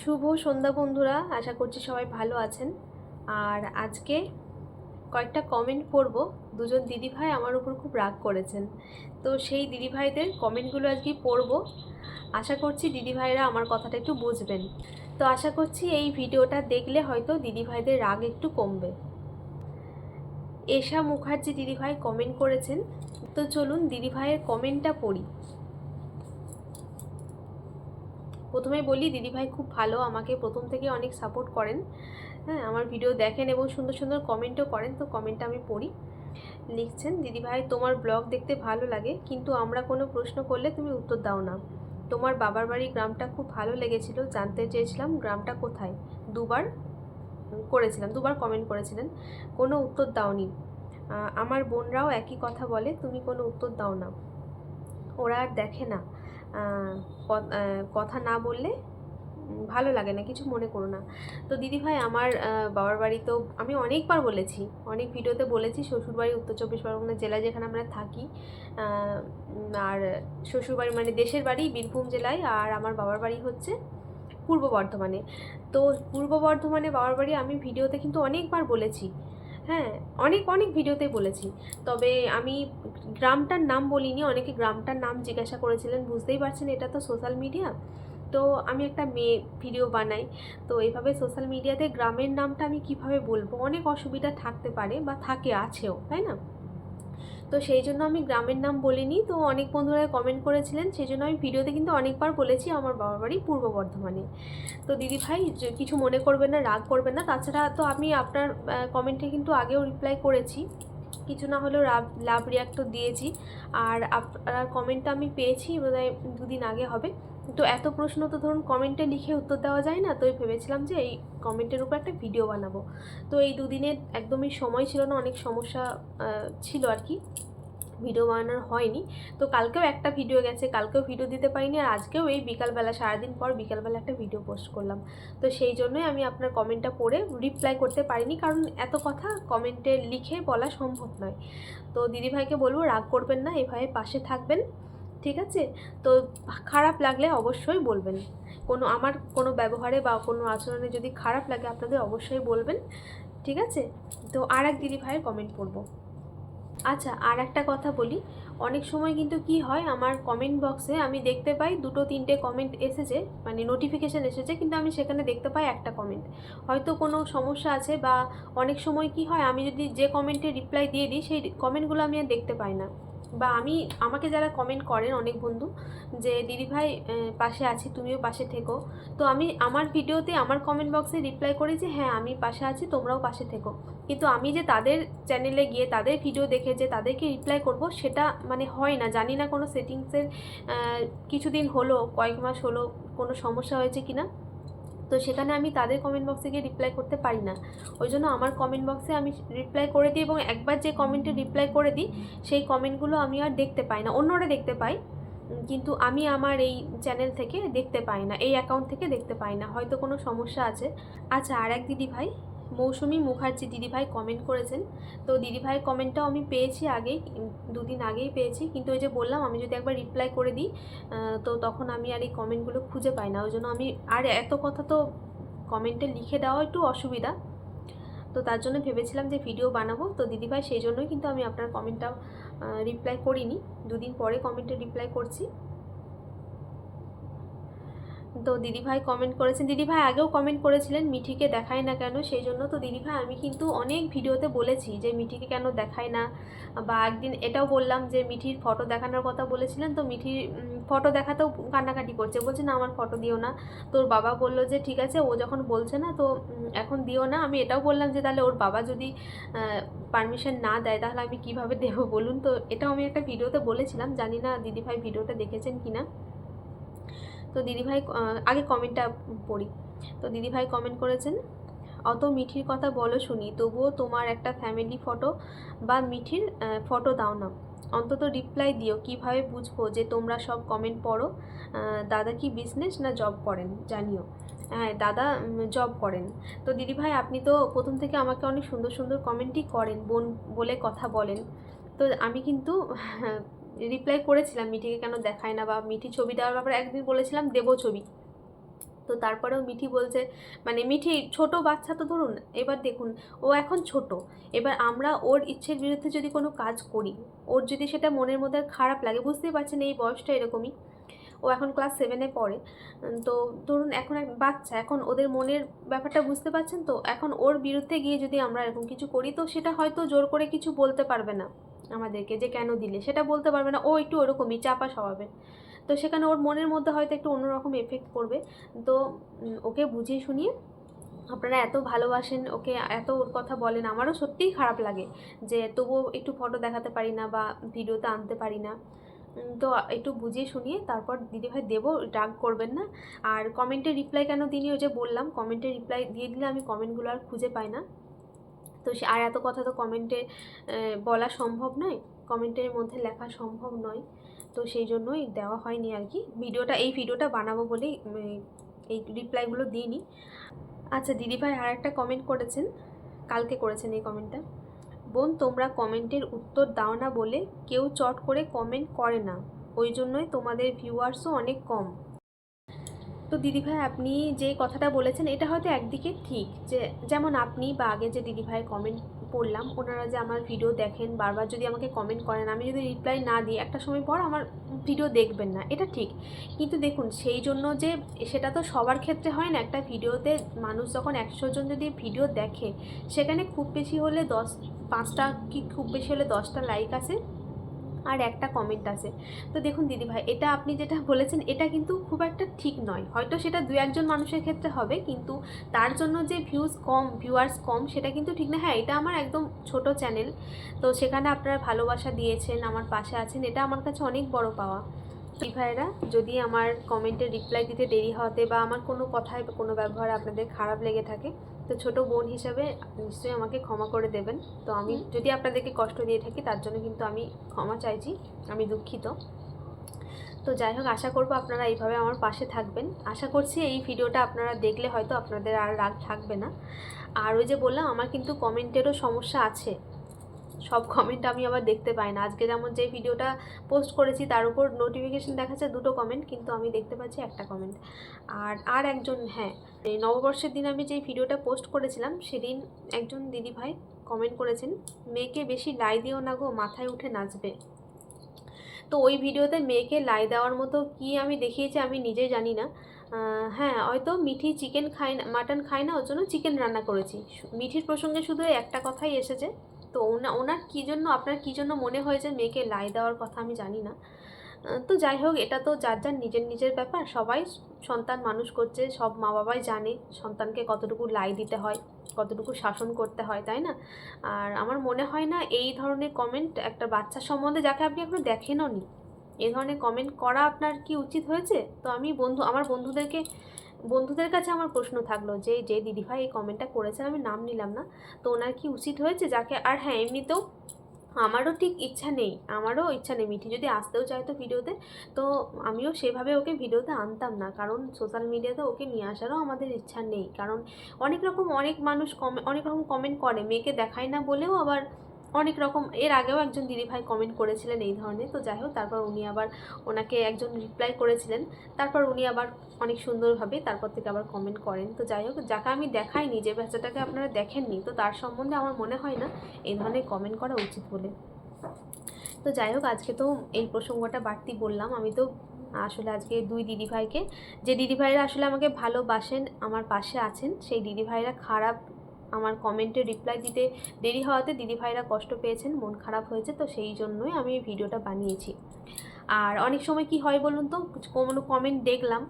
শুভ সন্ধ্যা বন্ধুরা, আশা করছি সবাই ভালো আছেন। আর আজকে কয়েকটা কমেন্ট পড়ব দুজন দিদিভাই আমার উপর খুব রাগ করেছেন। তো সেই দিদিভাইদের কমেন্টগুলো আজকে পড়ব। আশা করছি দিদিভাইরা আমার কথাটা একটু বুঝবেন। তো আশা করছি এই ভিডিওটা দেখলে হয়তো দিদিভাইদের রাগ একটু কমবে। এশা মুখার্জি দিদিভাই কমেন্ট করেছেন। তো চলুন দিদিভাইয়ের কমেন্টটা পড়ি। প্রথমে বলি, দিদিভাই খুব ভালো, আমাকে প্রথম থেকে অনেক সাপোর্ট করেন। হ্যাঁ আমার ভিডিও দেখেন এবং সুন্দর সুন্দর কমেন্টও করেন, তো কমেন্টটা আমি পড়ি, লিখছেন, দিদিভাই, তোমার ব্লগ দেখতে ভালো লাগে, কিন্তু আমরা কোনো প্রশ্ন করলে তুমি উত্তর দাও না। তোমার বাবার বাড়ি গ্রামটা খুব ভালো লেগেছিল, জানতে চেয়েছিলাম গ্রামটা কোথায়? দুবার করেছিলাম, দুবার কমেন্ট করেছিলেন, কোনো উত্তর দাওনি। আমার বোনরাও একই কথা বলে, তুমি কোনো উত্তর দাও না। ওরা আর দেখে না। কথা না বললে ভালো লাগে না, কিছু মনে করো না। তো দিদিভাই, আমার বাবার বাড়ি তো আমি অনেকবার বলেছি, অনেক ভিডিওতে বলেছি, শ্বশুরবাড়ি, উত্তর চব্বিশ পরগনা জেলায় যেখানে আমরা থাকি আর শ্বশুরবাড়ি মানে দেশের বাড়ি বীরভূম জেলায়, আর আমার বাবার বাড়ি হচ্ছে পূর্ব বর্ধমানে। তো পূর্ব বর্ধমানে বাবার বাড়ি আমি ভিডিওতে কিন্তু অনেকবার বলেছি হ্যাঁ অনেক অনেক ভিডিওতে বলেছি। তবে আমি গ্রামটার নাম বলিনি, অনেকে গ্রামটার নাম জিজ্ঞাসা করেছিলেন, বুঝতেই পারছেন এটা তো সোশ্যাল মিডিয়া তো আমি একটা মেয়ে ভিডিও বানাই। তো এভাবে সোশ্যাল মিডিয়াতে গ্রামের নামটা আমি কীভাবে বলব? অনেক অসুবিধা থাকতে পারে বা থাকে, আছেও, তাই না? তো সেই জন্য আমি গ্রামের নাম বলিনি। তো অনেক বন্ধুরা কমেন্ট করেছিলেন, সেই জন্য আমি ভিডিওতে কিন্তু অনেকবার বলেছি আমার বাবার বাড়ি পূর্ব বর্ধমানে। তো দিদি ভাই কিছু মনে করবেন না, রাগ করবেন না। তাছাড়া তো আমি আপনার কমেন্টে কিন্তু আগেও রিপ্লাই করেছি। কিছু না হলেও লাভ লাভ রিয়াক্ট দিয়েছি। আর আপনার কমেন্টটা আমি পেয়েছি, বোধহয় দুদিন আগে হবে। তো এত প্রশ্ন তো ধরুন কমেন্টে লিখে উত্তর দেওয়া যায় না, তো ভেবেছিলাম যে এই কমেন্টের উপর একটা ভিডিও বানাবো। তো এই দুদিনে একদমই সময় ছিল না, অনেক সমস্যা ছিল আর কি। ভিডিও বানানোর হয়নি। তো কালকেও একটা ভিডিও গেছে, কালকেও ভিডিও দিতে পারিনি, আর আজকেও এই বিকালবেলা, সারাদিন পর বিকালবেলা একটা ভিডিও পোস্ট করলাম। তো সেই জন্যই আমি আপনার কমেন্টটা পড়ে রিপ্লাই করতে পারিনি, কারণ এত কথা কমেন্টে লিখে বলা সম্ভব নয়। তো দিদিভাইকে বলব, রাগ করবেন না, এভাবে পাশে থাকবেন। ঠিক আছে? তো খারাপ লাগলে অবশ্যই বলবেন। কোনো আমার কোনো ব্যবহারে বা কোনো আচরণে যদি খারাপ লাগে আপনাদের অবশ্যই বলবেন, ঠিক আছে? তো আর এক দিদি ভাইয়ের কমেন্ট পড়ব। আচ্ছা আর একটা কথা বলি। অনেক সময় কিন্তু কি হয়, আমার কমেন্ট বক্সে আমি দেখতে পাই দুটো তিনটে কমেন্ট এসেছে মানে নোটিফিকেশান এসেছে, কিন্তু আমি সেখানে দেখতে পাই একটা কমেন্ট হয়তো কোনো সমস্যা আছে বা অনেক সময় কি হয়, আমি যদি যে কমেন্টে রিপ্লাই দিয়ে দিই, সেই কমেন্টগুলো আমি আর দেখতে পাই না। বা আমি, আমাকে যারা কমেন্ট করেন অনেক বন্ধু, যে দিদিভাই পাশে আছি, তুমিও পাশে থেকো। তো আমি, আমার ভিডিওতে আমার কমেন্ট বক্সে রিপ্লাই করি যে হ্যাঁ আমি পাশে আছি, তোমরাও পাশে থেকো। কিন্তু আমি যে তাদের চ্যানেলে গিয়ে, তাদের ভিডিও দেখে যে তাদেরকে রিপ্লাই করব, সেটা মানে হয় না। জানি না কোনো সেটিংসের কিছুদিন হলো, কয়েক মাস হলো, কোনো সমস্যা হয়েছে কি না তো সেখানে আমি তাদের কমেন্ট বক্সে গিয়ে রিপ্লাই করতে পারি না। ওই জন্য আমার কমেন্ট বক্সে আমি রিপ্লাই করে দিই এবং একবার যে কমেন্টে রিপ্লাই করে দিই, সেই কমেন্টগুলো আমি আর দেখতে পাই না। অন্যরা দেখতে পাই কিন্তু আমি আমার এই চ্যানেল থেকে দেখতে পাই না, এই অ্যাকাউন্ট থেকে দেখতে পাই না। হয়তো কোনো সমস্যা আছে। আচ্ছা আর এক দিদি ভাই। মৌসুমি মুখার্জি দিদিভাই কমেন্ট করেছেন। তো দিদিভাইয়ের কমেন্টটাও আমি পেয়েছি আগেই দুদিন আগেই পেয়েছি। কিন্তু ওই যে বললাম, আমি যদি একবার রিপ্লাই করে দিই তো তখন আমি আর এই কমেন্টগুলো খুঁজে পাই না। ওই জন্য আমি, আর এত কথা তো কমেন্টে লিখে দেওয়া একটু অসুবিধা। তো তার জন্য ভেবেছিলাম যে ভিডিও বানাবো। তো দিদিভাই সেই জন্যই কিন্তু আমি আপনার কমেন্টটা রিপ্লাই করিনি। দুদিন পরে কমেন্টে রিপ্লাই করছি। তো দিদিভাই কমেন্ট করেছেন। দিদিভাই আগেও কমেন্ট করেছিলেন, মিঠিকে দেখায় না কেন? সেই জন্য তো দিদিভাই, আমি কিন্তু অনেক ভিডিওতে বলেছি যে, মিঠিকে কেন দেখায় না? বা একদিন এটাও বললাম যে, মিঠির ফটো দেখানোর কথা বলেছিলেন, তো মিঠির ফটো দেখাতেও কান্নাকাটি করছে। বলছে, না, আমার ফটো দিও না। তোর বাবা বলল যে, ঠিক আছে। ও যখন বলছে না, তো এখন দিও না। আমি এটাও বললাম যে, তাহলে ওর বাবা যদি পারমিশন না দেয়, তাহলে আমি কীভাবে দেবো? বলুন। তো এটাও আমি একটা ভিডিওতে বলেছিলাম। জানি না দিদিভাই ভিডিওটা দেখেছেন কি না তো দিদিভাই আগে কমেন্টটা পড়ি। তো দিদিভাই কমেন্ট করেছেন, অত মিঠির কথা বলো শুনি, তবুও তোমার একটা ফ্যামিলি ফটো বা মিঠির ফটো দাও না। অন্তত রিপ্লাই দিও, কীভাবে বুঝব যে তোমরা সব কমেন্ট পড়ো? দাদা কি বিজনেস না জব করেন? জানিও। হ্যাঁ দাদা জব করেন। তো দিদিভাই, আপনি তো প্রথম থেকে আমাকে অনেক সুন্দর সুন্দর কমেন্টই করেন, বোন বলে কথা বলেন। তো আমি কিন্তু রিপ্লাই করেছিলাম মিঠিকে, কেন দেখায় না? বা মিঠি ছবি দেওয়ার ব্যাপারে একদিন বলেছিলাম, দেবো ছবি। তো তারপরেও মিঠি বলছে মানে মিঠি ছোট বাচ্চা তো ধরুন, এবার দেখুন, ও এখন ছোট। এবার আমরা ওর ইচ্ছের বিরুদ্ধে যদি কোনো কাজ করি, ওর যদি সেটা মনের মধ্যে খারাপ লাগে, বুঝতেই পারছেন এই বয়সটা এরকমই। ও এখন ক্লাস সেভেনে পড়ে। তো ধরুন, এখন এক বাচ্চা, এখন ওদের মনের ব্যাপারটা বুঝতে পারছেন তো? এখন ওর বিরুদ্ধে গিয়ে যদি আমরা এরকম কিছু করি, তো সেটা হয়তো জোর করে কিছু বলতে পারবে না। আমাদেরকে যে কেন দিলে, সেটা বলতে পারবে না। ও একটু ওরকমই, চাপা স্বভাবের। তো সেখানে ওর মনের মধ্যে হয়তো একটু অন্যরকম এফেক্ট পড়বে। তো ওকে বুঝিয়ে শুনিয়ে আপনারা এত ভালোবাসেন, ওকে এত ওর কথা বলেন, আমারও সত্যিই খারাপ লাগে যে তবুও একটু ফটো দেখাতে পারি না বা ভিডিওতে আনতে পারি না। তো একটু বুঝিয়ে শুনিয়ে তারপর দিদিভাই দেবো, রাগ করবেন না। আর কমেন্টে রিপ্লাই কেন দিনই ওই যে বললাম কমেন্টে রিপ্লাই দিয়ে দিলে আমি কমেন্টগুলো আর খুঁজে পাই না। তো সে, আর এত কথা তো কমেন্টে বলা সম্ভব নয়। কমেন্টের মধ্যে লেখা সম্ভব নয়। তো সেই জন্যই দেওয়া হয়নি আর কি। ভিডিওটা, এই ভিডিওটা বানাবো বলেই এই রিপ্লাইগুলো দিইনি। আচ্ছা দিদিভাই আর একটা কমেন্ট করেছেন। কালকে করেছেন এই কমেন্টটা বোন, তোমরা কমেন্টের উত্তর দাও না বলে কেউ চট করে কমেন্ট করে না। ওই জন্যই তোমাদের ভিউয়ার্সও অনেক কম। তো দিদিভাই আপনি যে কথাটা বলেছেন, এটা হয়তো একদিকে ঠিক। যে যেমন আপনি বা আগে যে দিদিভাইয়ের কমেন্ট পড়লাম ওনারা যে আমার ভিডিও দেখেন, বারবার যদি আমাকে কমেন্ট করেন, আমি যদি রিপ্লাই না দিই, একটা সময় পর আমার ভিডিও দেখবেন না, এটা ঠিক। কিন্তু দেখুন, সেই জন্য যে সেটা তো সবার ক্ষেত্রে হয় না, একটা ভিডিওতে মানুষ যখন একশো জন যদি ভিডিও দেখে, সেখানে খুব বেশি হলে দশ, পাঁচটা কি খুব বেশি হলে দশটা লাইক আসে? আর একটা কমেন্ট আছে। তো দেখুন দিদিভাই, এটা আপনি যেটা বলেছেন, এটা কিন্তু খুব একটা ঠিক নয়। হয়তো সেটা দু একজন মানুষের ক্ষেত্রে হবে, কিন্তু তার জন্য যে ভিউজ কম ভিউয়ার্স কম, সেটা কিন্তু ঠিক না। হ্যাঁ এটা আমার একদম ছোট চ্যানেল তো সেখানে আপনারা ভালোবাসা দিয়েছেন, আমার পাশে আছেন, এটা আমার কাছে অনেক বড় পাওয়া। ভাইয়েরা যদি আমার কমেন্টে রিপ্লাই দিতে দেরি হতে বা আমার কোনো কথায় কোনো ব্যবহার আপনাদের খারাপ লেগে থাকে তো ছোট বোন হিসাবে নিশ্চয়ই আমাকে ক্ষমা করে দেবেন। তো আমি যদি আপনাদেরকে কষ্ট দিয়ে থাকি তার জন্য কিন্তু আমি ক্ষমা চাইছি। আমি দুঃখিত। তো যাই হোক আশা করব আপনারা এইভাবে আমার পাশে থাকবেন। আশা করছি এই ভিডিওটা আপনারা দেখলে হয়তো আপনাদের আর রাগ থাকবে না। আর ওই যে বললাম আমার কিন্তু কমেন্টেরও সমস্যা আছে। সব কমেন্ট আমি আবার দেখতে পাই না। আজকে যেমন যে ভিডিওটা পোস্ট করেছি, তার উপর নোটিফিকেশন দেখাচ্ছে দুটো কমেন্ট কিন্তু আমি দেখতে পাচ্ছি একটা কমেন্ট আর আর একজন হ্যাঁ এই নববর্ষের দিন আমি যে ভিডিওটা পোস্ট করেছিলাম, সেদিন একজন দিদিভাই কমেন্ট করেছেন, মেয়েকে বেশি লাই দিও না গো, মাথায় উঠে নাচবে। তো ওই ভিডিওতে মেয়েকে লাই দেওয়ার মতো কি আমি দেখিয়েছি আমি নিজে জানি না। হ্যাঁ হয়তো মিঠি চিকেন খাই না মাটন খাই না, ওর জন্য চিকেন রান্না করেছি। মিঠির প্রসঙ্গে শুধু একটা কথাই এসেছে তো ওনা, ওনার কী জন্য, আপনার কী জন্য মনে হয়েছে মেয়েকে লাই দেওয়ার কথা আমি জানি না। তো যাই হোক, এটা তো যার যার নিজের নিজের ব্যাপার, সবাই সন্তান মানুষ করছে, সব মা বাবাই জানে সন্তানকে কতটুকু লাই দিতে হয়, কতটুকু শাসন করতে হয়, তাই না? আর আমার মনে হয় না এই ধরনের কমেন্ট একটা বাচ্চা সম্বন্ধে যাকে আপনি এখনও দেখেনও নি এই ধরনের কমেন্ট করা আপনার কি উচিত হয়েছে? তো আমি বন্ধু, আমার বন্ধুদেরকে বন্ধুদের কাছে আমার প্রশ্ন থাকল যে যে দিদিভাই এই কমেন্টটা করেছেন, আমি নাম নিলাম না। তো ওনার কি উচিত হয়েছে? যাকে, আর হ্যাঁ এমনিতেও আমারও ঠিক ইচ্ছা নেই, আমারও ইচ্ছা নেই মিঠি যদি আসতেও চাইতো ভিডিওতে। তো আমিও সেভাবে ওকে ভিডিওতে আনতাম না, কারণ সোশ্যাল মিডিয়াতে ওকে নিয়ে আসারও আমাদের ইচ্ছা নেই। কারণ অনেক রকম অনেক মানুষ কমে, অনেক রকম কমেন্ট করে, মেয়েকে দেখায় না বলেও আবার অনেক রকম, এর আগেও একজন দিদিভাই কমেন্ট করেছিলেন এই ধরনের, তো যাই হোক, তারপর উনি আবার ওনাকে একজন রিপ্লাই করেছিলেন, তারপর উনি আবার অনেক সুন্দরভাবে তারপর থেকে আবার কমেন্ট করেন, তো যাই হোক, যাকে আমি দেখাইনি, যে বাচ্চাটাকে আপনারা দেখেননি, তো তার সম্বন্ধে আমার মনে হয় না, এই ধরনের কমেন্ট করা উচিত বলে। তো যাই হোক, আজকে তো এই প্রসঙ্গটা বাড়তি বললাম, আমি তো আসলে আজকে দুই দিদিভাইকে, যে দিদিভাইরা আসলে আমাকে ভালোবাসেন, আমার পাশে আছেন, সেই দিদিভাইরা খারাপ আমার কমেন্টে রিপ্লাই দিতে দেরি হওয়াতে দিদিভাইরা কষ্ট পেয়েছেন, মন খারাপ হয়েছে তো সেই জন্যই আমি ভিডিওটা বানিয়েছি। আর অনেক সময় কি হয় বলুন তো কোনো কমেন্ট দেখলাম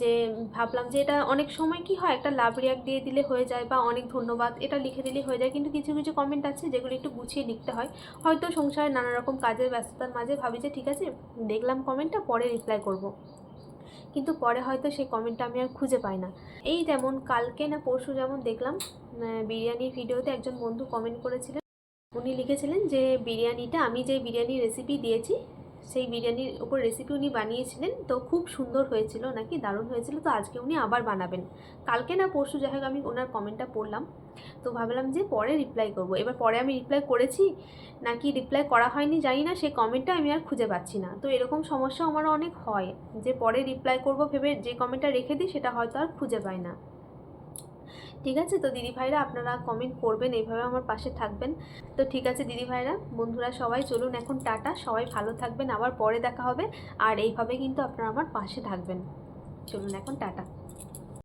যে, ভাবলাম যে এটা অনেক সময় কি হয়, একটা লাভ রিয়াক্ট দিয়ে দিলে হয়ে যায় বা অনেক ধন্যবাদ, এটা লিখে দিলে হয়ে যায়। কিন্তু কিছু কিছু কমেন্ট আছে যেগুলো একটু গুছিয়ে লিখতে হয়। হয়তো সংসারে নানা রকম কাজের ব্যস্ততার মাঝে ভাবি যে ঠিক আছে, দেখলাম কমেন্টটা পরে রিপ্লাই করব। কিন্তু পরে হয়তো সেই কমেন্টটা আমি আর খুঁজে পাই না। এই যেমন কালকে না পরশু যেমন দেখলাম বিরিয়ানির ভিডিওতে একজন বন্ধু কমেন্ট করেছিলেন। উনি লিখেছিলেন যে, বিরিয়ানিটা আমি যে বিরিয়ানির রেসিপি দিয়েছি সেই বিরিয়ানির ওপর রেসিপি উনি বানিয়েছিলেন। তো খুব সুন্দর হয়েছিল, নাকি দারুণ হয়েছিল। তো আজকে উনি আবার বানাবেন। কালকে না পরশু, যাই হোক, আমি ওনার কমেন্টটা পড়লাম। তো ভাবলাম যে পরে রিপ্লাই করব। এবার পরে আমি রিপ্লাই করেছি, নাকি রিপ্লাই করা হয়নি জানি না, সেই কমেন্টটা আমি আর খুঁজে পাচ্ছি না। তো এরকম সমস্যা আমার অনেক হয় যে পরে রিপ্লাই করব ভেবে যে কমেন্টটা রেখে দিই, সেটা হয়তো আর খুঁজে পাই না। ঠিক আছে? তো দিদি ভাইরা আপনারা কমেন্ট করবেন, এইভাবে আমার পাশে থাকবেন। তো ঠিক আছে দিদি ভাইরা, বন্ধুরা সবাই চলুন এখন টাটা, সবাই ভালো থাকবেন, আবার পরে দেখা হবে। আর এইভাবে কিন্তু আপনারা আমার পাশে থাকবেন। চলুন এখন টাটা।